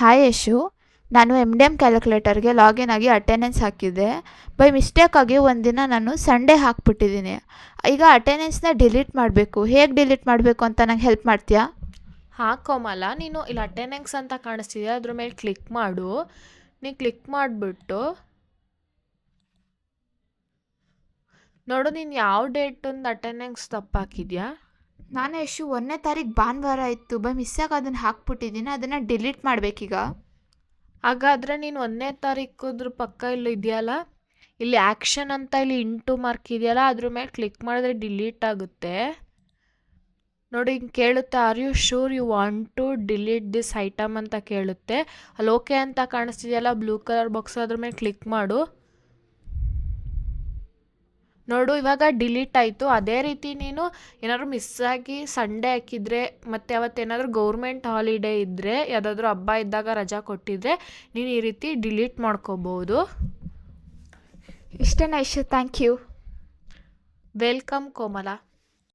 Hi Yashu ನಾನು M D M ಕ್ಯಾಲ್ಕುಲೇಟರ್ಗೆ login ಆಗಿ ಅಟೆಂಡೆನ್ಸ್ ಹಾಕಿದ್ದೆ. ಬೈ ಮಿಸ್ಟೇಕಾಗಿ ಒಂದಿನ ನಾನು ಸಂಡೇ ಹಾಕ್ಬಿಟ್ಟಿದ್ದೀನಿ. ಈಗ ಅಟೆಂಡೆನ್ಸ್ನ ಡಿಲೀಟ್ ಮಾಡಬೇಕು. ಹೇಗೆ ಡಿಲೀಟ್ ಮಾಡಬೇಕು ಅಂತ ನಂಗೆ ಹೆಲ್ಪ್ ಮಾಡ್ತೀಯಾ? ಹಾಕೋಮಲ್ಲ ಕೋಮಲ. ನೀನು ಇಲ್ಲಿ ಅಟೆಂಡೆನ್ಸ್ ಅಂತ ಕಾಣಿಸ್ತಿದೆ. ಅದ್ರ ಮೇಲೆ ಕ್ಲಿಕ್ ಮಾಡು. ನೀ ಕ್ಲಿಕ್ ಮಾಡಿಬಿಟ್ಟು ನೋಡು, ನೀನು ಯಾವ ಡೇಟೊಂದು ಅಟೆಂಡೆನ್ಸ್ ತಪ್ಪಾಕಿದ್ಯಾ? ನಾನು ಯಶು ಒಂದನೇ ತಾರೀಕು ಭಾನುವಾರ ಇತ್ತು. ಬೈ ಮಿಸ್ಸಾಗಿ ಅದನ್ನು ಹಾಕ್ಬಿಟ್ಟಿದ್ದೀನಿ ಅದನ್ನು ಡಿಲೀಟ್ ಮಾಡಬೇಕೀಗ? ಹಾಗಾದರೆ ನೀನು ಒಂದನೇ ತಾರೀಕುದ್ರ ಪಕ್ಕ ಇಲ್ಲಿ ಇದೆಯಲ್ಲ? ಇಲ್ಲಿ ಆ್ಯಕ್ಷನ್ ಅಂತ ಇಲ್ಲಿ ಇಂಟು ಮಾರ್ಕ್ ಇದೆಯಲ್ಲ, ಅದ್ರ ಮೇಲೆ ಕ್ಲಿಕ್ ಮಾಡಿದ್ರೆ ಡಿಲೀಟ್ ಆಗುತ್ತೆ. ನೋಡಿ, ಹಿಂಗೆ ಕೇಳುತ್ತೆ are you sure you want to delete this item ಅಂತ ಕೇಳುತ್ತೆ. ಅಲ್ಲಿ ಓಕೆ ಅಂತ ಕಾಣಿಸ್ತಿದೆಯಲ್ಲ ಬ್ಲೂ ಕಲರ್ ಬಾಕ್ಸ್ ಅದ್ರ ಮೇಲೆ ಕ್ಲಿಕ್ ಮಾಡು. ನೋಡು ಇವಾಗ ಡಿಲೀಟ್ ಆಯಿತು. ಅದೇ ರೀತಿ ನೀನು ಏನಾದ್ರು ಮಿಸ್ಸಾಗಿ ಸಂಡೇ ಹಾಕಿದರೆ ಮತ್ತು ಅವತ್ತೇನಾದರೂ ಗೌರ್ಮೆಂಟ್ ಹಾಲಿಡೇ ಇದ್ದರೆ ಯಾವುದಾದ್ರೂ ಹಬ್ಬ ಇದ್ದಾಗ ರಜಾ ಕೊಟ್ಟಿದ್ರೆ ನೀನು ಈ ರೀತಿ ಡಿಲೀಟ್ ಮಾಡ್ಕೋಬೋದು. ಇಷ್ಟೇ nice thank you welcome Komala.